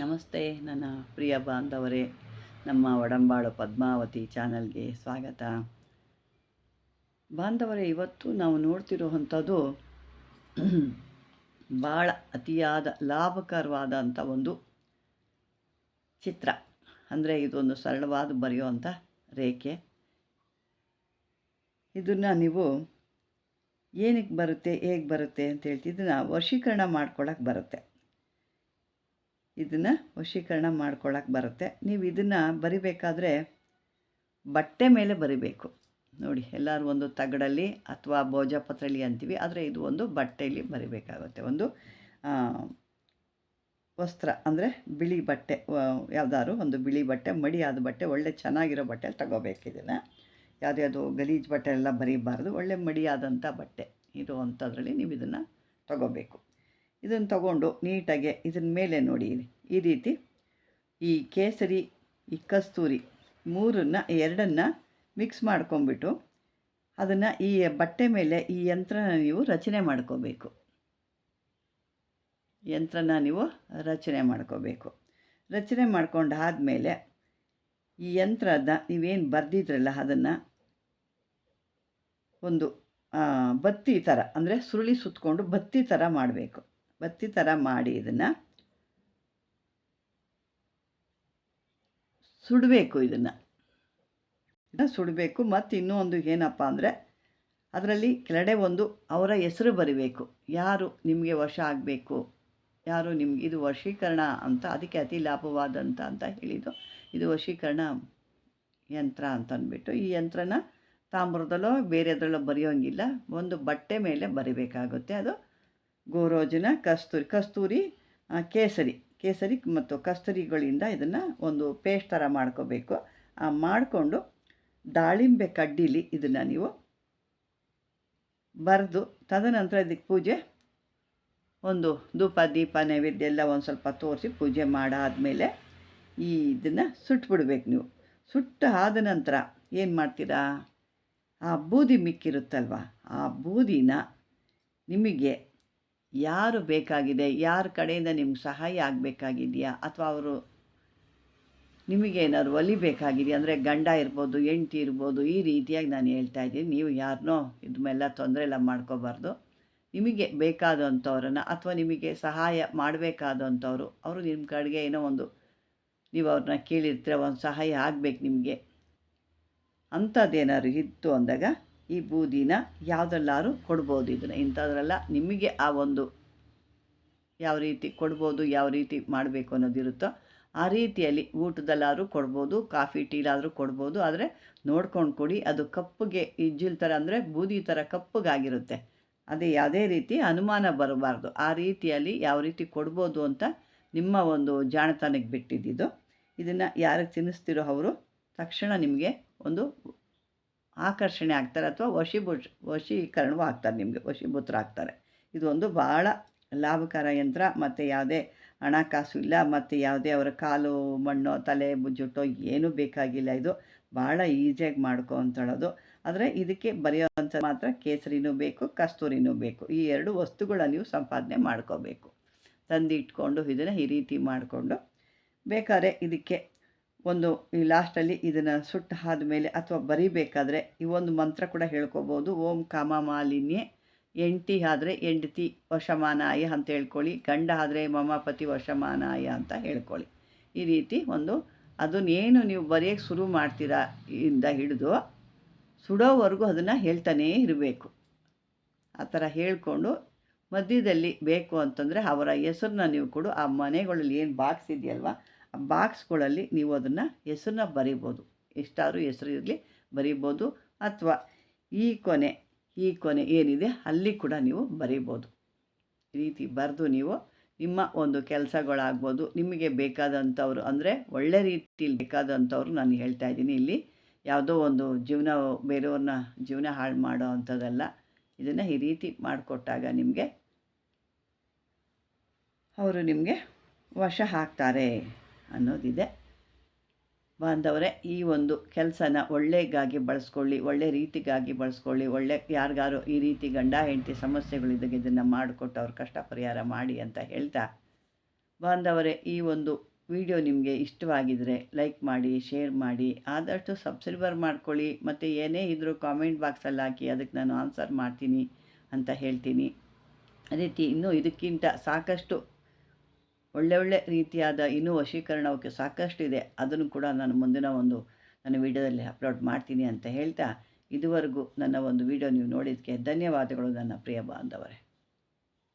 ನಮಸ್ತೆ, ನನ್ನ ಪ್ರಿಯ ಬಾಂಧವರೇ. ನಮ್ಮ ಒಡಂಬಾಳು ಪದ್ಮಾವತಿ ಚಾನಲ್ಗೆ ಸ್ವಾಗತ. ಬಾಂಧವರೇ, ಇವತ್ತು ನಾವು ನೋಡ್ತಿರುವಂಥದ್ದು ಭಾಳ ಅತಿಯಾದ ಲಾಭಕರವಾದಂಥ ಒಂದು ಚಿತ್ರ. ಅಂದರೆ ಇದೊಂದು ಸರಳವಾದ ಬರೆಯುವಂಥ ರೇಖೆ. ಇದನ್ನು ನೀವು ಏನಕ್ಕೆ ಬರುತ್ತೆ, ಹೇಗೆ ಬರುತ್ತೆ ಅಂತ ಹೇಳ್ತಿದ್ದನ್ನು ವಶೀಕರಣ ಮಾಡ್ಕೊಳಕ್ಕೆ ಬರುತ್ತೆ. ಇದನ್ನು ವಶೀಕರಣ ಮಾಡ್ಕೊಳ್ಳೋಕೆ ಬರುತ್ತೆ. ನೀವು ಇದನ್ನು ಬರಿಬೇಕಾದ್ರೆ ಬಟ್ಟೆ ಮೇಲೆ ಬರಿಬೇಕು. ನೋಡಿ, ಎಲ್ಲರೂ ಒಂದು ತಗಡಲ್ಲಿ ಅಥವಾ ಭೋಜಪತ್ರಲ್ಲಿ ಅಂತೀವಿ, ಆದರೆ ಇದು ಒಂದು ಬಟ್ಟೆಯಲ್ಲಿ ಬರಿಬೇಕಾಗುತ್ತೆ. ಒಂದು ವಸ್ತ್ರ, ಅಂದರೆ ಬಿಳಿ ಬಟ್ಟೆ ಯಾವ್ದಾದ್ರು ಒಂದು ಬಿಳಿ ಬಟ್ಟೆ, ಮಡಿಯಾದ ಬಟ್ಟೆ, ಒಳ್ಳೆ ಚೆನ್ನಾಗಿರೋ ಬಟ್ಟೆ ತಗೋಬೇಕು ಇದನ್ನು. ಯಾವುದ್ಯಾವುದು ಗಲೀಜು ಬಟ್ಟೆ ಎಲ್ಲ ಬರೀಬಾರ್ದು, ಒಳ್ಳೆ ಮಡಿಯಾದಂಥ ಬಟ್ಟೆ ಇರುವಂಥದ್ರಲ್ಲಿ ನೀವು ಇದನ್ನು ತಗೋಬೇಕು. ಇದನ್ನು ತಗೊಂಡು ನೀಟಾಗಿ ಇದನ್ನ ಮೇಲೆ ನೋಡಿ. ಈ ರೀತಿ ಈ ಕೇಸರಿ, ಈ ಕಸ್ತೂರಿ ಮೂರನ್ನು, ಎರಡನ್ನು ಮಿಕ್ಸ್ ಮಾಡ್ಕೊಂಬಿಟ್ಟು ಅದನ್ನು ಈ ಬಟ್ಟೆ ಮೇಲೆ ಈ ಯಂತ್ರನ ನೀವು ರಚನೆ ಮಾಡ್ಕೋಬೇಕು. ಯಂತ್ರನ ನೀವು ರಚನೆ ಮಾಡ್ಕೋಬೇಕು. ರಚನೆ ಮಾಡ್ಕೊಂಡಾದಮೇಲೆ ಈ ಯಂತ್ರದ ನೀವೇನು ಬರೆದಿದ್ರಲ್ಲ ಅದನ್ನು ಒಂದು ಬತ್ತಿ ಥರ ಅಂದರೆ ಸುರುಳಿ ಸುತ್ತಕೊಂಡು ಬತ್ತಿ ಥರ ಮಾಡಬೇಕು. ಬತ್ತಿ ಥರ ಮಾಡಿ ಇದನ್ನು ಸುಡಬೇಕು ಇದನ್ನು. ಇದನ್ನು ಸುಡಬೇಕು ಮತ್ತು ಇನ್ನೂ ಒಂದು ಏನಪ್ಪ ಅಂದರೆ ಅದರಲ್ಲಿ ಕೆಳಡೆ ಒಂದು ಅವರ ಹೆಸರು ಬರಿಬೇಕು. ಯಾರು ನಿಮಗೆ ವಶ ಆಗಬೇಕು? ಯಾರು ನಿಮ್ಗೆ ಇದು ವಶೀಕರಣ ಅಂತ ಅದಕ್ಕೆ ಅತಿ ಲಾಭವಾದಂಥ ಅಂತ ಹೇಳಿದ್ದು. ಇದು ವಶೀಕರಣ ಯಂತ್ರ ಅಂತ ಈ ಯಂತ್ರನ ತಾಮ್ರದಲ್ಲೋ ಬೇರೆದ್ರಲ್ಲೋ ಬರೆಯೋಂಗಿಲ್ಲ. ಒಂದು ಬಟ್ಟೆ ಮೇಲೆ ಬರಿಬೇಕಾಗುತ್ತೆ. ಅದು ಗೋರೋಜನ ಕಸ್ತೂರಿ ಕಸ್ತೂರಿ ಕೇಸರಿ. ಕೇಸರಿ ಮತ್ತು ಕಸ್ತೂರಿಗಳಿಂದ ಇದನ್ನು ಒಂದು ಪೇಸ್ಟ್ ಥರ ಮಾಡ್ಕೋಬೇಕು. ಆ ಮಾಡಿಕೊಂಡು ದಾಳಿಂಬೆ ಕಡ್ಡಿಲಿ ಇದನ್ನು ನೀವು ಬರೆದು ತದನಂತರ ಇದಕ್ಕೆ ಪೂಜೆ ಒಂದು ಧೂಪ, ದೀಪ, ನೈವೇದ್ಯ ಎಲ್ಲ ಒಂದು ಸ್ವಲ್ಪ ತೋರಿಸಿ ಪೂಜೆ ಮಾಡಾದಮೇಲೆ ಈ ಇದನ್ನು ಸುಟ್ಬಿಡ್ಬೇಕು ನೀವು. ಸುಟ್ಟು ಆದ ನಂತರ ಏನು ಮಾಡ್ತೀರಾ? ಆ ಬೂದಿ ಮಿಕ್ಕಿರುತ್ತಲ್ವ? ಆ ಬೂದಿನ ನಿಮಗೆ ಯಾರು ಬೇಕಾಗಿದೆ, ಯಾರ ಕಡೆಯಿಂದ ನಿಮ್ಗೆ ಸಹಾಯ ಆಗಬೇಕಾಗಿದೆಯಾ, ಅಥವಾ ಅವರು ನಿಮಗೆ ಏನಾದ್ರು ಒಲಿಬೇಕಾಗಿದೆಯಾ ಅಂದರೆ ಗಂಡ ಇರ್ಬೋದು, ಹೆಂಡ್ತಿ ಇರ್ಬೋದು, ಈ ರೀತಿಯಾಗಿ ನಾನು ಹೇಳ್ತಾ ಇದ್ದೀನಿ. ನೀವು ಯಾರನ್ನೋ ಇದನ್ನೆಲ್ಲ ತೊಂದರೆ ಎಲ್ಲ ಮಾಡ್ಕೋಬಾರ್ದು. ನಿಮಗೆ ಬೇಕಾದಂಥವ್ರನ್ನ ಅಥವಾ ನಿಮಗೆ ಸಹಾಯ ಮಾಡಬೇಕಾದಂಥವ್ರು, ಅವರು ನಿಮ್ಮ ಕಡೆಗೆ ಏನೋ ಒಂದು ನೀವು ಅವ್ರನ್ನ ಕೇಳಿರ್ತೀರ, ಒಂದು ಸಹಾಯ ಆಗಬೇಕು ನಿಮಗೆ. ಅಂಥದ್ದೇನಾದ್ರು ಇತ್ತು ಅಂದಾಗ ಈ ಬೂದಿನ ಯಾವುದಲ್ಲಾರು ಕೊಡ್ಬೋದು ಇದನ್ನು. ಇಂಥದ್ರೆಲ್ಲ ನಿಮಗೆ ಆ ಒಂದು ಯಾವ ರೀತಿ ಕೊಡ್ಬೋದು, ಯಾವ ರೀತಿ ಮಾಡಬೇಕು ಅನ್ನೋದಿರುತ್ತೋ ಆ ರೀತಿಯಲ್ಲಿ ಊಟದಲ್ಲಾದರೂ ಕೊಡ್ಬೋದು, ಕಾಫಿ, ಟೀಲಾದರೂ ಕೊಡ್ಬೋದು. ಆದರೆ ನೋಡ್ಕೊಂಡು ಕೊಡಿ, ಅದು ಕಪ್ಪಗೆ ಇಜ್ಜಿಲ್ ಥರ ಅಂದರೆ ಬೂದಿ ಥರ ಕಪ್ಪಗಾಗಿರುತ್ತೆ. ಅದೇ ಯಾವುದೇ ರೀತಿ ಅನುಮಾನ ಬರಬಾರ್ದು. ಆ ರೀತಿಯಲ್ಲಿ ಯಾವ ರೀತಿ ಕೊಡ್ಬೋದು ಅಂತ ನಿಮ್ಮ ಒಂದು ಜಾಣತನಕ್ಕೆ ಬಿಟ್ಟಿದ್ದು ಇದನ್ನು ಯಾರಿಗೆ ತಿನ್ನಿಸ್ತಿರೋ ಅವರು ತಕ್ಷಣ ನಿಮಗೆ ಒಂದು ಆಕರ್ಷಣೆ ಆಗ್ತಾರೆ ಅಥವಾ ವಶೀಭೂಷ ವಶೀಕರಣವೂ ಆಗ್ತಾರೆ ನಿಮಗೆ, ವಶೀಭೂತರಾಗ್ತಾರೆ. ಇದು ಒಂದು ಭಾಳ ಲಾಭಕರ ಯಂತ್ರ. ಮತ್ತು ಯಾವುದೇ ಹಣಕಾಸು ಇಲ್ಲ, ಮತ್ತು ಯಾವುದೇ ಅವರ ಕಾಲು, ಮಣ್ಣು, ತಲೆ, ಜುಟ್ಟೋ ಏನೂ ಬೇಕಾಗಿಲ್ಲ ಇದು. ಭಾಳ ಈಸಿಯಾಗಿ ಮಾಡ್ಕೊ ಅಂತ ಹೇಳೋದು ಆದರೆ ಇದಕ್ಕೆ ಬರೆಯೋವಂಥ ಮಾತ್ರ ಕೇಸರಿನೂ ಬೇಕು, ಕಸ್ತೂರಿನೂ ಬೇಕು. ಈ ಎರಡು ವಸ್ತುಗಳನ್ನ ನೀವು ಸಂಪಾದನೆ ಮಾಡ್ಕೋಬೇಕು. ತಂದಿಟ್ಕೊಂಡು ಇದನ್ನು ಈ ರೀತಿ ಮಾಡಿಕೊಂಡು ಬೇಕಾದ್ರೆ ಇದಕ್ಕೆ ಒಂದು ಈ ಲಾಸ್ಟಲ್ಲಿ ಇದನ್ನು ಸುಟ್ಟು ಆದಮೇಲೆ ಅಥವಾ ಬರಿಬೇಕಾದ್ರೆ ಈ ಒಂದು ಮಂತ್ರ ಕೂಡ ಹೇಳ್ಕೊಬೋದು. ಓಂ ಕಾಮ ಮಾಲಿನ್ಯೆ ಎಂಟಿ ಆದರೆ ಹೆಂಡತಿ ವಶಮಾನಾಯ ಅಂತ ಹೇಳ್ಕೊಳ್ಳಿ, ಗಂಡ ಆದರೆ ಮಮಪತಿ ವಶಮಾನಾಯ ಅಂತ ಹೇಳ್ಕೊಳ್ಳಿ. ಈ ರೀತಿ ಒಂದು ಅದನ್ನೇನು ನೀವು ಬರೆಯೋಕ್ಕೆ ಶುರು ಮಾಡ್ತೀರಾ ಇಂದ ಹಿಡಿದು ಸುಡೋವರೆಗೂ ಅದನ್ನು ಹೇಳ್ತಾನೇ ಇರಬೇಕು. ಆ ಥರ ಹೇಳಿಕೊಂಡು ಮಧ್ಯದಲ್ಲಿ ಬೇಕು ಅಂತಂದರೆ ಅವರ ಹೆಸರನ್ನ ನೀವು ಕೊಡು. ಆ ಮನೆಗಳಲ್ಲಿ ಏನು ಬಾಕ್ಸ್ ಇದೆಯಲ್ವ ಬಾಕ್ಸ್ಗಳಲ್ಲಿ ನೀವು ಅದನ್ನು ಹೆಸರನ್ನ ಬರಿಬೋದು. ಎಷ್ಟಾದರೂ ಹೆಸರು ಇರಲಿ, ಬರಿಬೋದು ಅಥವಾ ಈ ಕೊನೆ ಈ ಕೊನೆ ಏನಿದೆ ಅಲ್ಲಿ ಕೂಡ ನೀವು ಬರಿಬೋದು. ಈ ರೀತಿ ಬರೆದು ನೀವು ನಿಮ್ಮ ಒಂದು ಕೆಲಸಗಳಾಗ್ಬೋದು. ನಿಮಗೆ ಬೇಕಾದಂಥವ್ರು ಅಂದರೆ ಒಳ್ಳೆ ರೀತಿಯಲ್ಲಿ ಬೇಕಾದಂಥವ್ರು ನಾನು ಹೇಳ್ತಾ ಇದ್ದೀನಿ. ಇಲ್ಲಿ ಯಾವುದೋ ಒಂದು ಜೀವನ, ಬೇರೆಯವ್ರನ್ನ ಜೀವನ ಹಾಳು ಮಾಡೋ ಅಂಥದ್ದಲ್ಲ. ಇದನ್ನು ಈ ರೀತಿ ಮಾಡಿಕೊಟ್ಟಾಗ ನಿಮಗೆ, ಅವರು ನಿಮಗೆ ವಶ ಆಗ್ತಾರೆ. ಅನ್ನೋದಿದೆ. ಬಾಂಧವರೇ ಈ ಒಂದು ಕೆಲಸನ ಒಳ್ಳೆಗಾಗಿ ಬಳಸ್ಕೊಳ್ಳಿ, ಒಳ್ಳೆ ರೀತಿಗಾಗಿ ಬಳಸ್ಕೊಳ್ಳಿ, ಒಳ್ಳೆ ಯಾರಿಗಾರು ಈ ರೀತಿ ಗಂಡ, ಹೆಂಡತಿ ಸಮಸ್ಯೆಗಳಿದ್ದಾಗ ಇದನ್ನು ಮಾಡಿಕೊಟ್ಟು ಅವ್ರ ಕಷ್ಟ ಪರಿಹಾರ ಮಾಡಿ ಅಂತ ಹೇಳ್ತಾ ಬಾಂಧವರೇ ಈ ಒಂದು ವಿಡಿಯೋ ನಿಮಗೆ ಇಷ್ಟವಾಗಿದ್ದರೆ ಲೈಕ್ ಮಾಡಿ, ಶೇರ್ ಮಾಡಿ, ಆದಷ್ಟು ಸಬ್ಸ್ಕ್ರೈಬರ್ ಮಾಡ್ಕೊಳ್ಳಿ, ಮತ್ತು ಏನೇ ಇದ್ದರೂ ಕಾಮೆಂಟ್ ಬಾಕ್ಸಲ್ಲಿ ಹಾಕಿ ಅದಕ್ಕೆ ನಾನು ಆನ್ಸರ್ ಮಾಡ್ತೀನಿ ಅಂತ ಹೇಳ್ತೀನಿ. ಅದೇ ರೀತಿ ಇನ್ನೂ ಇದಕ್ಕಿಂತ ಸಾಕಷ್ಟು ಒಳ್ಳೆ ಒಳ್ಳೆ ರೀತಿಯಾದ ಇನ್ನೂ ವಶೀಕರಣಕ್ಕೆ ಸಾಕಷ್ಟು ಇದೆ ಅದನ್ನು ಕೂಡ ನಾನು ಮುಂದಿನ ಒಂದು ನನ್ನ ವಿಡಿಯೋದಲ್ಲಿ ಅಪ್ಲೋಡ್ ಮಾಡ್ತೀನಿ ಅಂತ ಹೇಳ್ತಾ ಇದುವರೆಗೂ ನನ್ನ ಒಂದು ವಿಡಿಯೋ ನೀವು ನೋಡಿದ್ದಕ್ಕೆ ಧನ್ಯವಾದಗಳು ನನ್ನ ಪ್ರಿಯ ಬಾಂಧವರೇ.